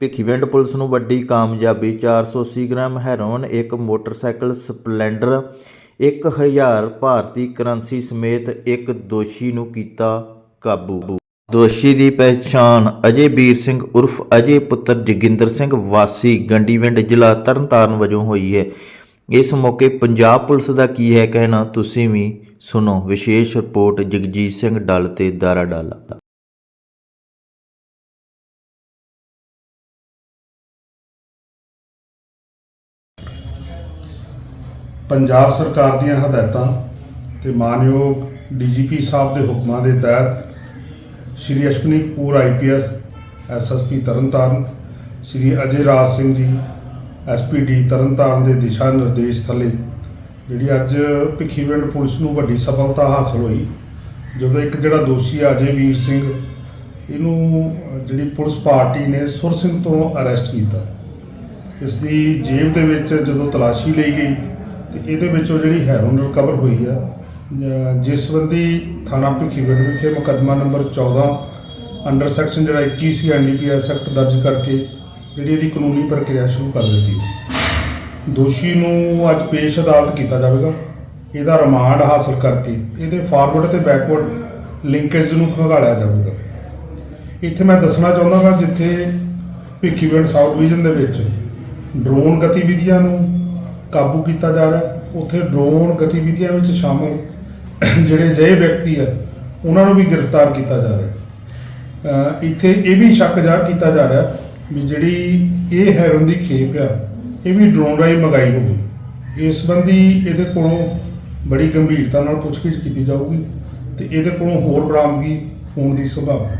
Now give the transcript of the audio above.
Bhikhiwind police ਨੂੰ ਵੱਡੀ ਕਾਮਯਾਬੀ 480 ਗ੍ਰਾਮ ਹੈਰੋਇਨ, ਇੱਕ ਮੋਟਰਸਾਈਕਲ ਸਪਲੈਂਡਰ 1000 ਭਾਰਤੀ ਕਰੰਸੀ ਸਮੇਤ ਇੱਕ ਦੋਸ਼ੀ ਨੂੰ ਕੀਤਾ ਕਾਬੂ। ਦੋਸ਼ੀ ਦੀ ਪਹਿਚਾਣ ਅਜੇ ਵੀਰ ਸਿੰਘ ਉਰਫ ਅਜੇ ਪੁੱਤਰ ਜੋਗਿੰਦਰ ਸਿੰਘ ਵਾਸੀ ਗੰਡੀਵਿੰਡ ਜ਼ਿਲ੍ਹਾ ਤਰਨਤਾਰਨ ਵਜੋਂ ਹੋਈ ਹੈ। ਇਸ ਮੌਕੇ ਪੰਜਾਬ ਪੁਲਿਸ ਦਾ ਕੀ ਹੈ ਕਹਿਣਾ ਤੁਸੀਂ ਵੀ ਸੁਣੋ। ਵਿਸ਼ੇਸ਼ ਰਿਪੋਰਟ ਜਗਜੀਤ ਸਿੰਘ ਡੱਲ ਤੇ ਦਾਰਾ ਡੱਲ। ਪੰਜਾਬ ਸਰਕਾਰ ਦੀਆਂ ਹਦਾਇਤਾਂ ਤੇ ਮਾਨਯੋਗ ਡੀਜੀਪੀ ਸਾਹਿਬ ਦੇ ਹੁਕਮਾਂ ਦੇ ਤਹਿਤ Shri Ashwani Kapoor IPS SSP Tarn Taran, Shri Ajay Raj Singh ji SPD Tarn Taran ਦੇ ਦਿਸ਼ਾ ਨਿਰਦੇਸ਼ ਥੱਲੇ ਜਿਹੜੀ ਅੱਜ ਭਿੱਖੀਵਿੰਡ ਪੁਲਿਸ ਨੂੰ ਵੱਡੀ ਸਫਲਤਾ ਹਾਸਲ ਹੋਈ, ਜਦੋਂ ਇੱਕ ਜਿਹੜਾ ਦੋਸ਼ੀ ਆ ਅਜੇ ਵੀਰ ਸਿੰਘ, ਇਹਨੂੰ ਜਿਹੜੀ ਪੁਲਿਸ ਪਾਰਟੀ ਨੇ ਸੁਰ ਸਿੰਘ ਤੋਂ ਅਰੈਸਟ ਕੀਤਾ। ਇਸ ਦੀ ਜੇਬ ਦੇ ਵਿੱਚ ਜਦੋਂ ਤਲਾਸ਼ੀ ਲਈ ਗਈ ਤੇ ਇਹਦੇ ਵਿੱਚੋਂ ਜਿਹੜੀ ਹੈਰੋਇਨ ਰਿਕਵਰ ਹੋਈ ਆ ਜਿਸ ਸੰਬੰਧੀ ਥਾਣਾ ਭਿੱਖੀਵਿੰਡ ਵਿਖੇ ਮੁਕੱਦਮਾ ਨੰਬਰ 14 ਅੰਡਰ ਸੈਕਸ਼ਨ ਜਿਹੜਾ 21 ਸੀ ਐਨਡੀਪੀਐਸ ਐਕਟ ਦਰਜ ਕਰਕੇ ਜਿਹੜੀ ਇਹਦੀ ਕਾਨੂੰਨੀ ਪ੍ਰਕਿਰਿਆ ਸ਼ੁਰੂ ਕਰ ਦਿੱਤੀ। ਦੋਸ਼ੀ ਨੂੰ ਅੱਜ ਪੇਸ਼ ਅਦਾਲਤ ਕੀਤਾ ਜਾਵੇਗਾ। ਇਹਦਾ ਰਿਮਾਂਡ ਹਾਸਲ ਕਰਕੇ ਇਹਦੇ ਫਾਰਵਰਡ ਤੇ ਬੈਕਵਰਡ ਲਿੰਕੇਜ ਨੂੰ ਖੰਗਾਲਿਆ ਜਾਵੇਗਾ। ਇੱਥੇ ਮੈਂ ਦੱਸਣਾ ਚਾਹੁੰਦਾ ਹਾਂ ਜਿੱਥੇ ਭਿੱਖੀਵਿੰਡ ਸਾਊਥ ਡਿਵੀਜ਼ਨ ਦੇ ਵਿੱਚ ਡਰੋਨ ਗਤੀਵਿਧੀਆਂ ਨੂੰ ਕਾਬੂ ਕੀਤਾ ਜਾ ਰਿਹਾ ਉੱਥੇ ਡਰੋਨ ਗਤੀਵਿਧੀਆਂ ਵਿੱਚ ਸ਼ਾਮਲ ਜਿਹੜੇ ਅਜਿਹੇ ਵਿਅਕਤੀ ਆ, ਉਹਨਾਂ ਨੂੰ ਵੀ ਗ੍ਰਿਫਤਾਰ ਕੀਤਾ ਜਾ ਰਿਹਾ ਇੱਥੇ ਇਹ ਵੀ ਸ਼ੱਕ ਜ਼ਾਹਰ ਕੀਤਾ ਜਾ ਰਿਹਾ ਵੀ ਜਿਹੜੀ ਇਹ ਹੈਰੋਨ ਦੀ ਖੇਪ ਆ, ਇਹ ਵੀ ਡਰੋਨ ਰਾਹੀਂ ਮੰਗਾਈ ਹੋਵੇ ਇਸ ਸੰਬੰਧੀ ਇਹਦੇ ਕੋਲੋਂ ਬੜੀ ਗੰਭੀਰਤਾ ਨਾਲ ਪੁੱਛਗਿੱਛ ਕੀਤੀ ਜਾਊਗੀ ਤੇ ਇਹਦੇ ਕੋਲੋਂ ਹੋਰ ਬਰਾਮਦਗੀ ਹੋਣ ਦੀ ਸੰਭਾਵਨਾ